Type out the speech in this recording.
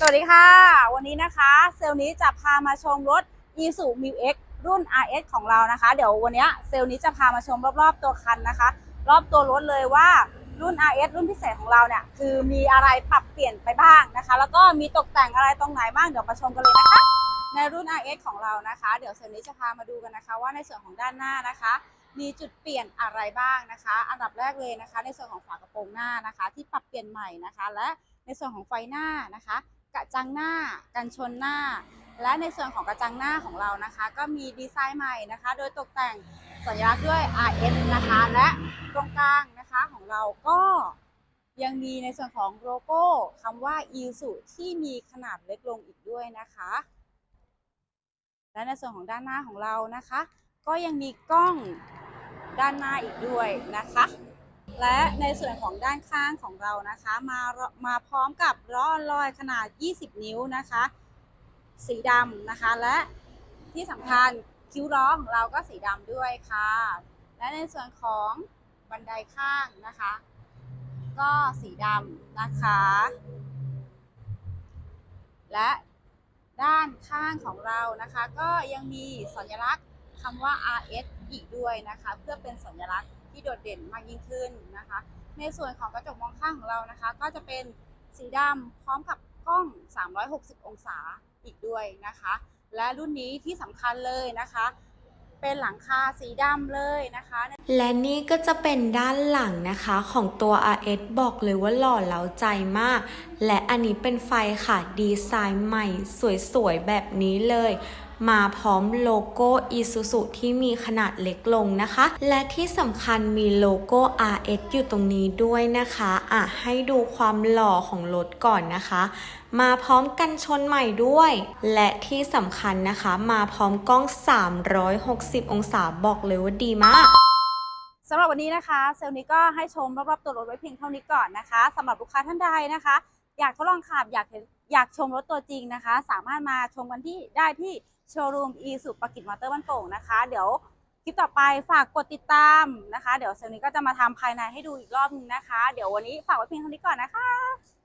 สวัสดีค่ะ วันนี้นะคะเซลล์นี้จะพามาชมรถ i s u m i x รุ่น RS ของเรานะคะ เดี๋ยววันนี้เซลล์นี้จะพามาชมรอบๆตัวคันนะคะ รอบตัวรถเลยว่ารุ่น RS รุ่นพิเศษของเราเนี่ยคือมีอะไรปรับเปลี่ยนไปบ้างนะคะ แล้วก็มีตกแต่งอะไรตรงไหนบ้างเดี๋ยวมาชมกันเลยนะคะ ในรุ่น RS ของเรานะคะ เดี๋ยวเซลล์นี้จะพามาดูกันนะคะ ว่าในส่วนของด้านหน้านะคะ มีจุดเปลี่ยนอะไรบ้างนะคะ อันดับแรกเลยนะคะ ในส่วนของฝากระโปรงหน้านะคะ ที่ปรับเปลี่ยนใหม่นะคะ และในส่วนของไฟหน้านะคะ กระจังหน้ากันชนหน้า และในส่วนของกระจังหน้าของเรานะคะ ก็มีดีไซน์ใหม่นะคะ โดยตกแต่งสัญลักษณ์ด้วย RS นะคะ และตรงกลางนะคะของเราก็ยังมีในส่วนของโลโก้คำว่า i s u ที่มีขนาดเล็กลงอีกด้วยนะคะ และในส่วนของด้านหน้าของเรานะคะ ก็ยังมีกล้องด้านหน้าอีกด้วยนะคะ และในส่วนของด้านข้างของเรานะคะมามาพร้อมกับล้อลอยขนาด 20 นิ้วนะคะ สีดำนะคะ และที่สำคัญคิ้วล้อของเราก็สีดำด้วยค่ะ และในส่วนของบันไดข้างนะคะ ก็สีดำนะคะ และด้านข้างของเรานะคะ ก็ยังมีสัญลักษณ์คำว่า RS อีกด้วยนะคะ เพื่อเป็นสัญลักษณ์ ที่โดดเด่นมากยิ่งขึ้นนะคะ ในส่วนของกระจกมองข้างของเรานะคะ ก็จะเป็นสีดำพร้อมกับกล้อง 360 องศาอีกด้วยนะคะ และรุ่นนี้ที่สำคัญเลยนะคะ เป็นหลังคาสีดำเลยนะคะ และนี่ก็จะเป็นด้านหลังนะคะของตัว RS บอกเลยว่าหล่อเหลาใจมาก และอันนี้เป็นไฟค่ะ ดีไซน์ใหม่ สวยๆ แบบนี้เลย มาพร้อมโลโก้ Isuzu ที่มีขนาดเล็กลงนะคะ และที่สำคัญมีโลโก้ RS อยู่ตรงนี้ด้วยนะคะอะให้ดูความหล่อของรถก่อนนะคะ มาพร้อมกันชนใหม่ด้วย และที่สำคัญนะคะ มาพร้อมกล้อง 360 องศาบอกเลยว่าดีมากสำหรับวันนี้นะคะ เซลล์นี้ก็ให้ชมรอบๆตัวรถไว้เพียงเท่านี้ก่อนนะคะสำหรับลูกค้าท่านใดนะคะ อยากทดลองขับอยากเห็น อยากชมรถตัวจริงนะคะ สามารถมาชมกันที่ได้ที่โชว์รูมอีสุปกิจมอเตอร์บ้านโป่งนะคะ เดี๋ยวคลิปต่อไปฝากกดติดตามนะคะ เดี๋ยวเซลนี้ก็จะมาทำภายในให้ดูอีกรอบนึงนะคะ เดี๋ยววันนี้ฝากไว้เพียงเท่านี้ก่อนนะคะ